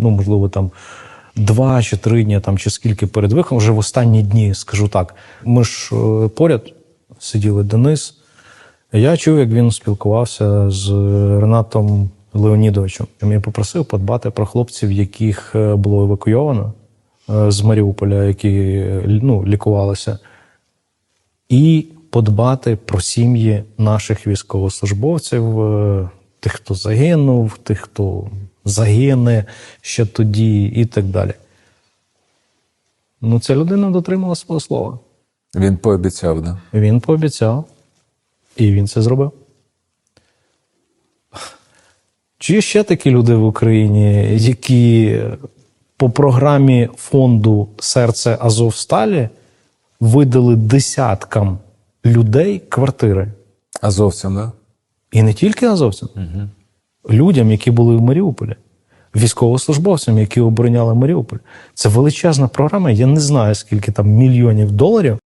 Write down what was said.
ну можливо, там два чи три дні, там чи скільки перед виходом, вже в останні дні, скажу так. Ми ж е, поряд сиділи Денис. Я чув, як він спілкувався з Ренатом Леонідовичем. Я попросив подбати про хлопців, яких е, було евакуйовано е, з Маріуполя, які е, ну, лікувалися, і подбати про сім'ї наших військовослужбовців, е, тих, хто загинув, тих, хто загине ще тоді, і так далі. Ну, ця людина дотримала свого слова. Він пообіцяв, да? Він пообіцяв, і він це зробив. Чи є ще такі люди в Україні, які по програмі фонду Серце Азовсталі видали десяткам людей квартири? Азовцям, да? І не тільки азовцям, людям, які були в Маріуполі, військовослужбовцям, які обороняли Маріуполь. Це величезна програма. Я не знаю, скільки там мільйонів доларів